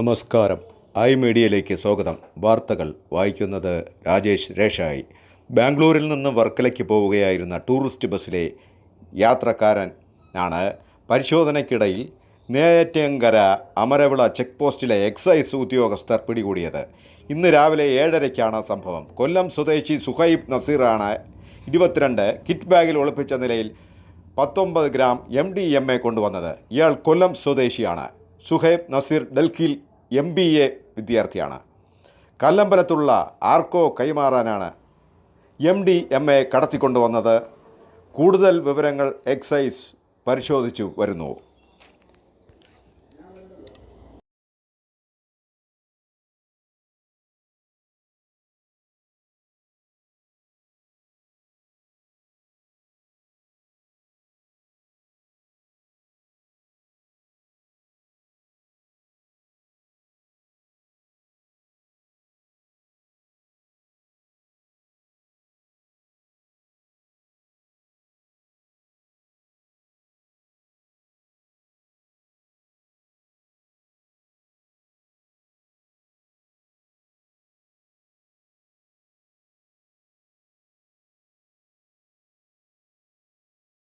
നമസ്കാരം. ഐ മീഡിയയിലേക്ക് സ്വാഗതം. വാർത്തകൾ വായിക്കുന്നത് രാജേഷ് രേഷായി. ബാംഗ്ലൂരിൽ നിന്ന് വർക്കലയ്ക്ക് പോവുകയായിരുന്ന ടൂറിസ്റ്റ് ബസ്സിലെ യാത്രക്കാരനാണ് പരിശോധനയ്ക്കിടയിൽ നേറ്റങ്കര അമരവിള ചെക്ക് പോസ്റ്റിലെ എക്സൈസ് ഉദ്യോഗസ്ഥർ പിടികൂടിയത്. ഇന്ന് രാവിലെ ഏഴരയ്ക്കാണ് സംഭവം. കൊല്ലം സ്വദേശി സുഹൈബ് നസീറാണ് ഇരുപത്തിരണ്ട് കിറ്റ് ബാഗിൽ ഒളിപ്പിച്ച നിലയിൽ പത്തൊമ്പത് gram M D M A കൊണ്ടുവന്നത്. ഇയാൾ കൊല്ലം സ്വദേശിയാണ്. സുഹൈബ് നസീർ ഡൽഹിയിൽ എം ബി എ വിദ്യാർത്ഥിയാണ്. കല്ലമ്പലത്തുള്ള ആർക്കോ കൈമാറാനാണ് എം ഡി എം എ കടത്തിക്കൊണ്ടുവന്നത്. കൂടുതൽ വിവരങ്ങൾ എക്സൈസ് പരിശോധിച്ചു വരുന്നു.